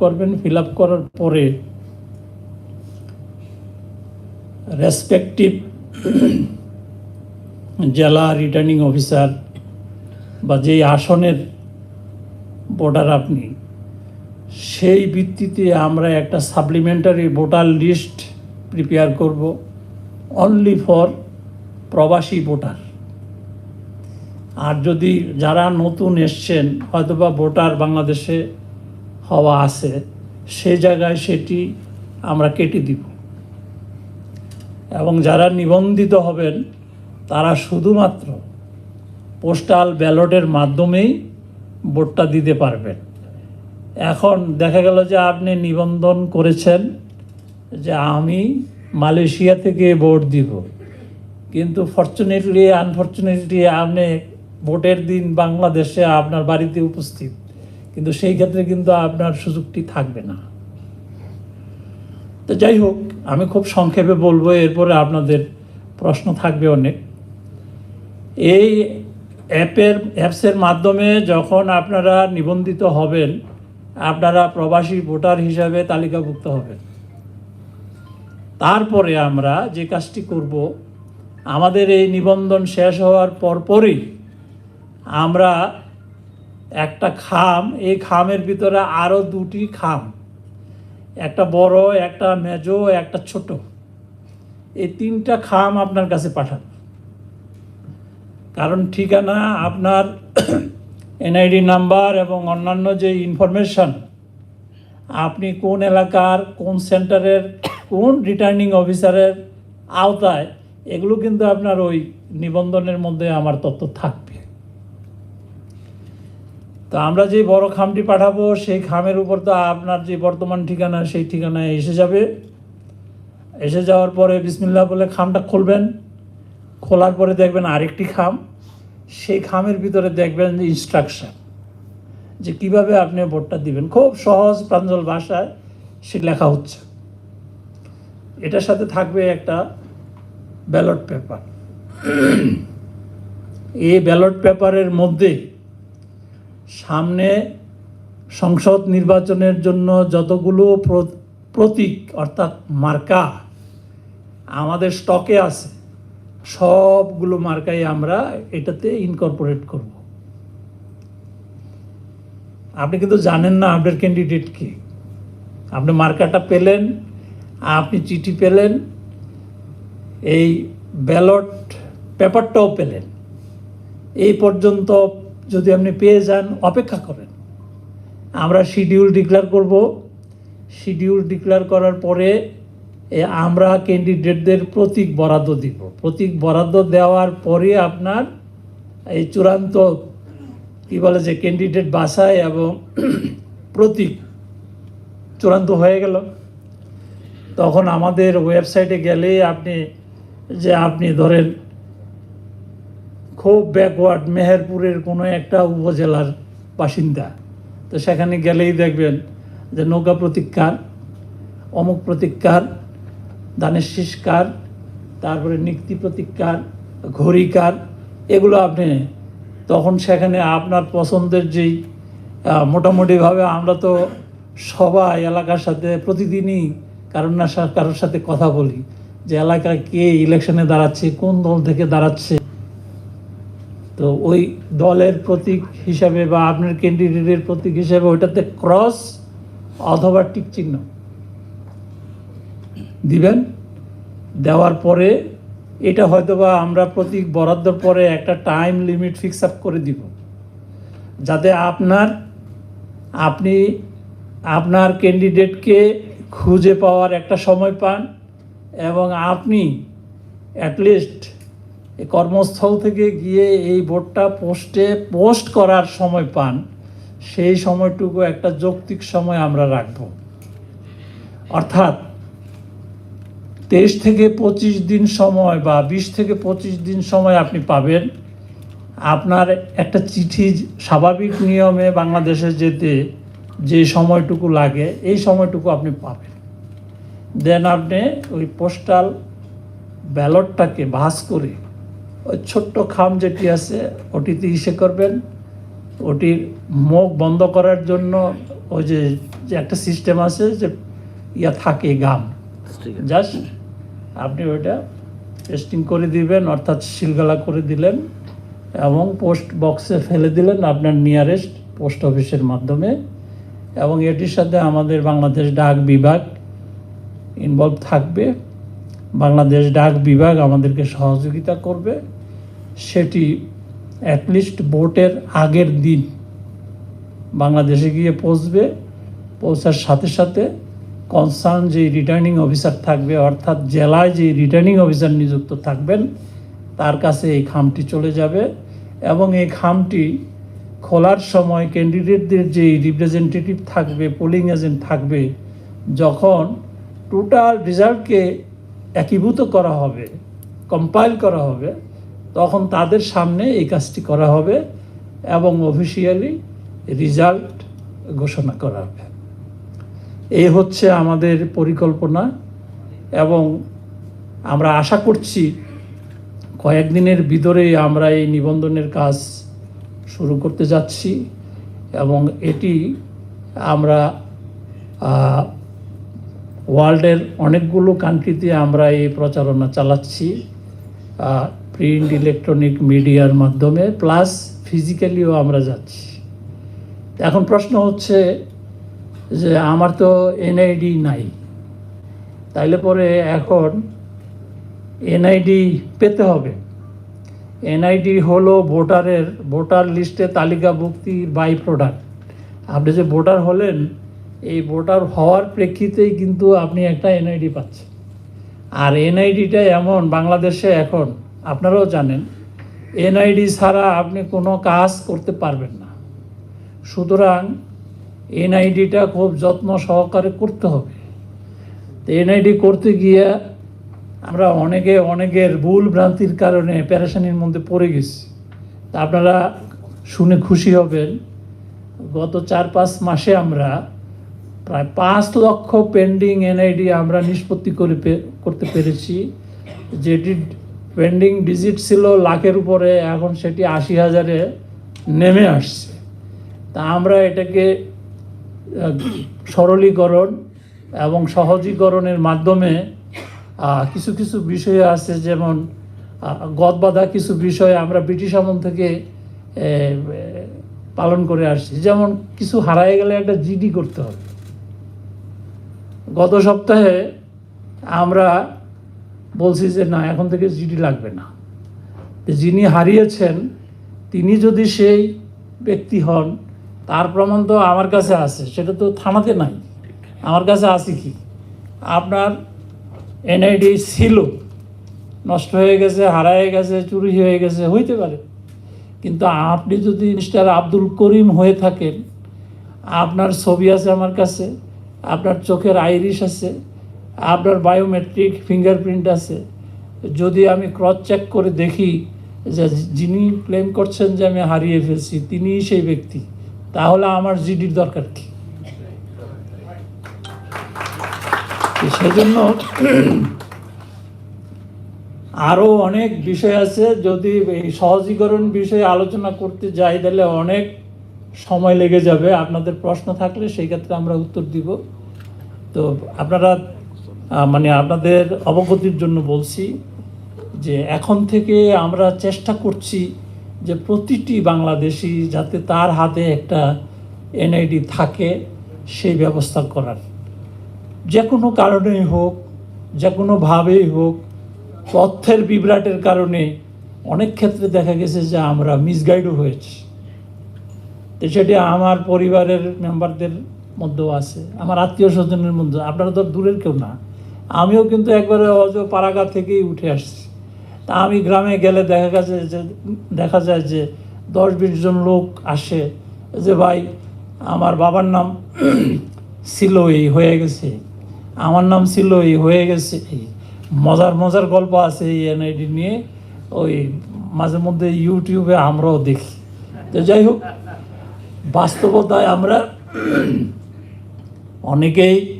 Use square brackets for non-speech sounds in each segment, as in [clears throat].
করবেন ফিল করার পরে রেসপেক্টিভ জেলা রিটার্নিং অফিসার বা যেই আসনের ভোটার আপনি, সেই ভিত্তিতে আমরা একটা সাপ্লিমেন্টারি ভোটার লিস্ট প্রিপেয়ার করব অনলি ফর প্রবাসী ভোটার আর যদি যারা নতুন এসছেন, হয়তোবা ভোটার বাংলাদেশে হওয়া আছে, সে জায়গায় সেটি আমরা কেটে দিব। এবং যারা নিবন্ধিত হবেন, তারা শুধুমাত্র পোস্টাল ব্যালটের মাধ্যমেই ভোটটা দিতে পারবেন। এখন দেখা গেল যে আপনি নিবন্ধন করেছেন যে আমি মালয়েশিয়া থেকে ভোট দিব। কিন্তু ফর্চুনেটলি আনফর্চুনেটলি আপনি ভোটের দিন বাংলাদেশে আপনার বাড়িতে উপস্থিত। কিন্তু সেই ক্ষেত্রে কিন্তু আপনার সুযোগটি থাকবে না। তো যাই হোক, আমি খুব সংক্ষেপে বলব, এরপরে আপনাদের প্রশ্ন থাকবে অনেক। এই অ্যাপের, অ্যাপসের মাধ্যমে যখন আপনারা নিবন্ধিত হবেন, আপনারা প্রবাসী ভোটার হিসাবে তালিকাভুক্ত হবেন। তারপরে আমরা যে কাজটি করব, আমাদের এই নিবন্ধন শেষ হওয়ার পরপরই আমরা একটা খাম, এই খামের ভিতরে আরও দুটি খাম। একটা বড়, একটা মেজো, একটা ছোট। এই তিনটা খাম আপনার কাছে পাঠান। কারণ ঠিকানা আপনার [clears throat] এনআইডি নাম্বার এবং অন্যান্য যে ইনফরমেশন, আপনি কোন এলাকার, কোন সেন্টারের, কোন রিটার্নিং অফিসারের আওতায়, এগুলো কিন্তু আপনার ওই নিবন্ধনের মধ্যে আমার তথ্য থাকবে। তো আমরা যে বড় খামটি পাঠাবো, সেই খামের উপর তো আপনার যে বর্তমান ঠিকানা, সেই ঠিকানায় এসে যাবে। এসে যাওয়ার পরে বিসমিল্লাহ বলে খামটা খুলবেন। খোলার পরে দেখবেন আরেকটি খাম। সেই খামের ভিতরে দেখবেন যে ইনস্ট্রাকশন যে কীভাবে আপনি ভোটটা দিবেন। খুব সহজ প্রাঞ্জল ভাষায় সে লেখা হচ্ছে। এটার সাথে থাকবে একটা ব্যালট পেপার এই ব্যালট পেপারের মধ্যে সামনে সংসদ নির্বাচনের জন্য যতগুলো প্র- প্রতীক অর্থাৎ মার্কা আমাদের স্টকে আছে, সবগুলো মার্কাই আমরা এটাতে ইনকর্পোরেট করব। আপনি কিন্তু জানেন না আপনার ক্যান্ডিডেট কি। আপনি মার্কাটা পেলেন, আপনি চিঠি পেলেন, এই ব্যালট পেপারটাও পেলেন। এই পর্যন্ত যদি আপনি পেয়ে যান, অপেক্ষা করেন। আমরা শিডিউল ডিক্লেয়ার করব। শিডিউল ডিক্লেয়ার করার পরে আমরা ক্যান্ডিডেটদের প্রতীক বরাদ্দ দিব। প্রতীক বরাদ্দ দেওয়ার পরে আপনার এই চূড়ান্ত, কী বলে যে ক্যান্ডিডেট বাসায় এবং [clears throat] প্রতীক চূড়ান্ত হয়ে গেল। তখন আমাদের ওয়েবসাইটে গেলে আপনি, যে আপনি ধরেন খুব ব্যাকওয়ার্ড মেহেরপুরের কোনো একটা উপজেলার বাসিন্দা। তো সেখানে গেলেই দেখবেন যে নৌকা প্রতীক্ষার অমুক প্রতীক্ষার দানের শীষকার, তারপরে নিক্তি প্রতীক্ষার ঘড়িকার, এগুলো আপনি তখন সেখানে আপনার পছন্দের যেই মোটামুটিভাবে আমরা তো সবাই এলাকার সাথে প্রতিদিনই কারণ না কারোর সাথে কথা বলি যে এলাকায় কে ইলেকশনে দাঁড়াচ্ছে, কোন দল থেকে দাঁড়াচ্ছে। তো ওই দলের প্রতীক হিসাবে বা আপনার ক্যান্ডিডেটের প্রতীক হিসাবে ওইটাতে ক্রস অথবা টিক চিহ্ন দিবেন। দেওয়ার পরে এটা হয়তোবা আমরা প্রতীক বরাদ্দর পরে একটা টাইম লিমিট ফিক্স আপ করে দিব। যাতে আপনার, আপনি আপনার ক্যান্ডিডেটকে খুঁজে পাওয়ার একটা সময় পান এবং আপনি অ্যাটলিস্ট কর্মস্থল থেকে গিয়ে এই ভোটটা পোস্টে, পোস্ট করার সময় পান, সেই সময়টুকু একটা যৌক্তিক সময় আমরা রাখব। অর্থাৎ তেইশ থেকে পঁচিশ দিন সময় বা বিশ থেকে পঁচিশ দিন সময় আপনি পাবেন। আপনার একটা চিঠি স্বাভাবিক নিয়মে বাংলাদেশে যেতে যে সময়টুকু লাগে, এই সময়টুকু আপনি পাবেন। দেন আপনি ওই পোস্টাল ব্যালটটাকে ভাস করে ওই ছোট্ট খাম যেটি আছে ওটিতে ইসে করবেন। ওটির মুখ বন্ধ করার জন্য ওই যে যে একটা সিস্টেম আছে যে ইয়া থাকে গাম। জাস্ট আপনি ওইটা টেস্টিং করে দিবেন অর্থাৎ শিলগালা করে দিলেন এবং পোস্ট বক্সে ফেলে দিলেন আপনার নিয়ারেস্ট পোস্ট অফিসের মাধ্যমে। এবং এটির সাথে আমাদের বাংলাদেশ ডাক বিভাগ ইনভলভ থাকবে। বাংলাদেশ ডাক বিভাগ আমাদেরকে সহযোগিতা করবে। সেটি অ্যাটলিস্ট ভোটের আগের দিন বাংলাদেশে গিয়ে পৌঁছবে, পৌঁছার সাথে সাথে কনসার্ন যে রিটার্নিং অফিসার থাকবে, অর্থাৎ জেলায় যে রিটার্নিং অফিসার নিযুক্ত থাকবেন, তার কাছে এই খামটি চলে যাবে এবং এই খামটি খোলার সময় ক্যান্ডিডেটদের যে রিপ্রেজেন্টেটিভ থাকবে পোলিং এজেন্ট থাকবে, যখন টোটাল রেজাল্টকে একীভূত করা হবে কম্পাইল করা হবে তখন তাদের সামনে এই কাজটি করা হবে এবং অফিসিয়ালি রেজাল্ট ঘোষণা করা হবে এই হচ্ছে আমাদের পরিকল্পনা এবং আমরা আশা করছি কয়েকদিনের ভিতরেই আমরা এই নিবন্ধনের কাজ শুরু করতে যাচ্ছি এবং এটি আমরা ওয়ার্ল্ডের অনেকগুলো কান্ট্রিতে আমরা এই প্রচারণা চালাচ্ছি। প্রিন্ট ইলেকট্রনিক মিডিয়ার মাধ্যমে প্লাস ফিজিক্যালিও আমরা যাচ্ছি। এখন প্রশ্ন হচ্ছে যে আমার তো এনআইডি নাই। তাইলে পরে এখন এনআইডি পেতে হবে। এনআইডি হলো ভোটারের, ভোটার লিস্টে তালিকাভুক্তির বাই প্রোডাক্ট আপনি যে ভোটার হলেন, এই ভোটার হওয়ার প্রেক্ষিতেই কিন্তু আপনি একটা এনআইডি পাচ্ছেন। আর এনআইডিটা এমন বাংলাদেশে এখন আপনারাও জানেন, এনআইডি ছাড়া আপনি কোনো কাজ করতে পারবেন না। সুতরাং এনআইডিটা খুব যত্ন সহকারে করতে হবে। তো এনআইডি করতে গিয়ে আমরা অনেকে অনেকের ভুল ভ্রান্তির কারণে প্যারেশানির মধ্যে পড়ে গেছি। তা আপনারা শুনে খুশি হবেন, গত চার পাঁচ মাসে আমরা প্রায় পাঁচ লক্ষ পেন্ডিং এনআইডি আমরা নিষ্পত্তি করে করতে পেরেছি, যেটি পেন্ডিং ডিজিট ছিল লাখের উপরে, এখন সেটি আশি হাজারে নেমে আসছে। তা আমরা এটাকে সরলীকরণ এবং সহজীকরণের মাধ্যমে কিছু কিছু বিষয় আছে, যেমন গদবাধা কিছু বিষয় আমরা ব্রিটিশ আমল থেকে পালন করে আসছি। যেমন, কিছু হারায় গেলে একটা জিডি করতে হবে। গত সপ্তাহে আমরা বলছি যে না, এখন থেকে জিডি লাগবে না। যিনি হারিয়েছেন, তিনি যদি সেই ব্যক্তি হন, তার প্রমাণ তো আমার কাছে আছে, সেটা তো থানাতে নাই। আমার কাছে আছে কি? আপনার এনআইডি ছিল, নষ্ট হয়ে গেছে, হারায় গেছে, চুরি হয়ে গেছে, হইতে পারে। কিন্তু আপনি যদি মিস্টার আব্দুল করিম হয়ে থাকেন, আপনার ছবি আছে আমার কাছে, আপনার চোখের আইরিশ আছে আপনার বায়োমেট্রিক ফিঙ্গারপ্রিন্ট আছে। যদি আমি ক্রস চেক করে দেখি যে যিনি ক্লেম করছেন যে আমি হারিয়ে ফেলছি, তিনিই সেই ব্যক্তি, তাহলে আমার জিডির দরকার কি? সেজন্য আরও অনেক বিষয় আছে। যদি এই সহজীকরণ বিষয়ে আলোচনা করতে যাই, তাহলে অনেক সময় লেগে যাবে। আপনাদের প্রশ্ন থাকলে সেই ক্ষেত্রে আমরা উত্তর দিব। তো আপনারা মানে আপনাদের অবগতির জন্য বলছি যে এখন থেকে আমরা চেষ্টা করছি যে প্রতিটি বাংলাদেশি যাতে তার হাতে একটা এনআইডি থাকে, সেই ব্যবস্থা করার। যে কোনো কারণেই হোক, যে কোনোভাবেই হোক তথ্যের বিভ্রাটের কারণে অনেক ক্ষেত্রে দেখা গেছে যে আমরা মিসগাইডও হয়েছি। তো সেটি আমার পরিবারের মেম্বারদের মধ্যেও আছে, আমার আত্মীয় স্বজনের মধ্যে আপনারা তো দূরের কেউ না। আমিও কিন্তু একবারে অজ পাড়াগা থেকেই উঠে আসছি। তা আমি গ্রামে গেলে দেখা গেছে যে, দেখা যায় যে দশ বিশ জন লোক আসে যে, ভাই, আমার বাবার নাম ছিল এই হয়ে গেছে। আমার নাম ছিল এই হয়ে গেছে। মজার মজার গল্প আছে এই এনআইডি নিয়ে। ওই মাঝে মধ্যে ইউটিউবে আমরাও দেখি। তো যাই হোক, বাস্তবতায় আমরা অনেকেই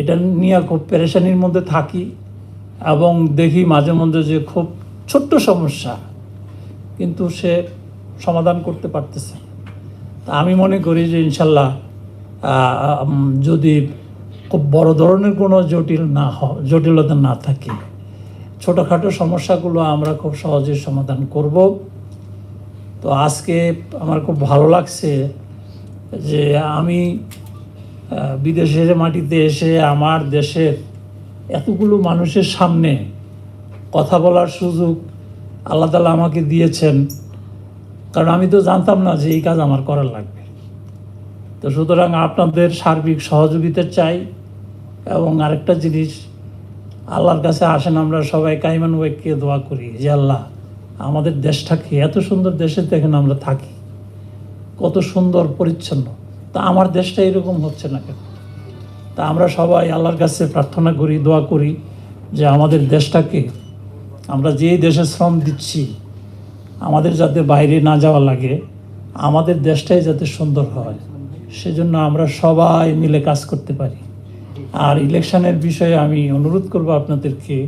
এটা নিয়ে খুব পেরেশানির মধ্যে থাকি এবং দেখি মাঝে মধ্যে যে খুব ছোট্ট সমস্যা, কিন্তু সে সমাধান করতে পারতেছে তা আমি মনে করি যে ইনশাল্লাহ যদি খুব বড় ধরনের কোনো জটিল না হয় জটিলতা না থাকে, ছোটোখাটো সমস্যাগুলো আমরা খুব সহজে সমাধান করব। তো আজকে আমার খুব ভালো লাগছে যে আমি বিদেশের মাটিতে এসে আমার দেশের এতগুলো মানুষের সামনে কথা বলার সুযোগ আল্লাহ তালা আমাকে দিয়েছেন। কারণ আমি তো জানতাম না যে এই কাজ আমার করার লাগবে। তো সুতরাং আপনাদের সার্বিক সহযোগিতা চাই এবং আরেকটা জিনিস, আল্লাহর কাছে আসেন আমরা সবাই কাইমান ওয়েককে দোয়া করি যে আল্লাহ, আমাদের দেশটাকে, এত সুন্দর দেশে দেখেন আমরা থাকি, কত সুন্দর পরিচ্ছন্ন। তা আমার দেশটা এরকম হচ্ছে না কেন? তা আমরা সবাই আল্লাহর কাছে প্রার্থনা করি, দোয়া করি যে আমাদের দেশটাকে আমরা যে দেশে শ্রম দিচ্ছি, আমাদের যাতে বাইরে না যাওয়া লাগে, আমাদের দেশটাই যাতে সুন্দর হয়। সেজন্য আমরা সবাই মিলে কাজ করতে পারি। আর ইলেকশনের বিষয়ে আমি অনুরোধ করব আপনাদেরকে,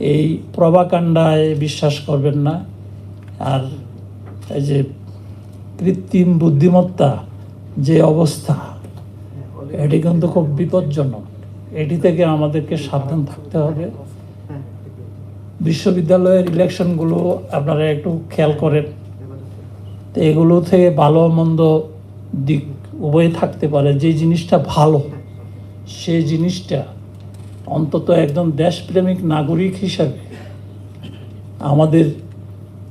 এই প্রভাকাণ্ডায় বিশ্বাস করবেন না। আর এই যে কৃত্রিম বুদ্ধিমত্তা যে অবস্থা, এটি কিন্তু খুব বিপজ্জনক। এটি থেকে আমাদেরকে সাবধান থাকতে হবে। বিশ্ববিদ্যালয়ের ইলেকশনগুলো আপনারা একটু খেয়াল করেন। তো এগুলো থেকে ভালো মন্দ দিক উভয় থাকতে পারে। যে জিনিসটা ভালো সেই জিনিসটা অন্তত একজন দেশপ্রেমিক নাগরিক হিসাবে আমাদের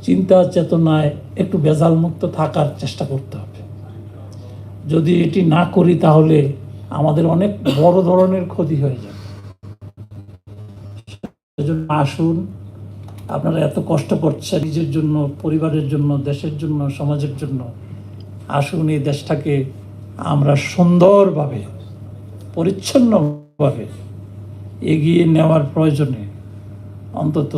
চিন্তা চেতনায় একটু ভেজাল মুক্ত থাকার চেষ্টা করতে হবে। যদি এটি না করি তাহলে আমাদের অনেক বড় ধরনের ক্ষতি হয়ে যাবে। আসুন, আপনারা এত কষ্ট করছেন নিজের জন্য, পরিবারের জন্য, দেশের জন্য, সমাজের জন্য, আসুন এই দেশটাকে আমরা সুন্দরভাবে, পরিচ্ছন্নভাবে এগিয়ে নেওয়ার প্রয়োজনে অন্তত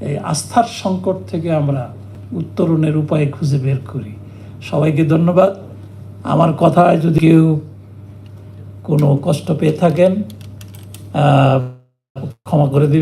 এই আস্থার সংকট থেকে আমরা উত্তরণের উপায় খুঁজে বের করি। সবাইকে ধন্যবাদ। আমার কথায় যদি কেউ কোনো কষ্ট পেয়ে থাকেন ক্ষমা করে দিবেন।